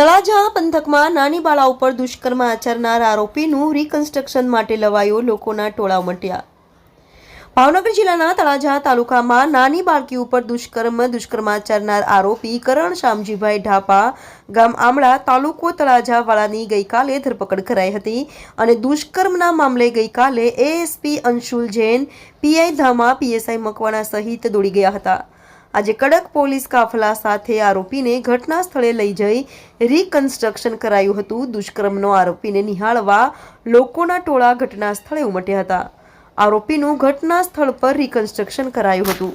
તળાજા પંથકમાં નાની બાળા ઉપર દુષ્કર્મ આચરનાર આરોપીનું રિકન્સ્ટ્રક્શન માટે લવાયો લોકોના ટોળા ઉમટ્યા ભાવનગર જિલ્લાના તળાજા તાલુકામાં નાની બાળકી ઉપર દુષ્કર્મ, દુષ્કર્માચરનાર આરોપી કરણ શામજીભાઈ ઢાપા ગામ આમળા તાલુકો તળાજાવાળાની ગઈકાલે ધરપકડ કરાઈ હતી અને દુષ્કર્મના મામલે ગઈકાલે ASP Anshul Jain PI Dhama PSI Makwana સહિત દોડી ગયા હતા. આજે કડક પોલીસ કાફલા સાથે આરોપીને ઘટના સ્થળે લઈ જઈ રિકન્સ્ટ્રક્શન કરાયું હતું. દુષ્કર્મનો આરોપીને નિહાળવા લોકોના ટોળા ઘટના સ્થળે ઉમટ્યા હતા. આરોપીનું ઘટના સ્થળ પર રિકન્સ્ટ્રક્શન કરાયું હતું.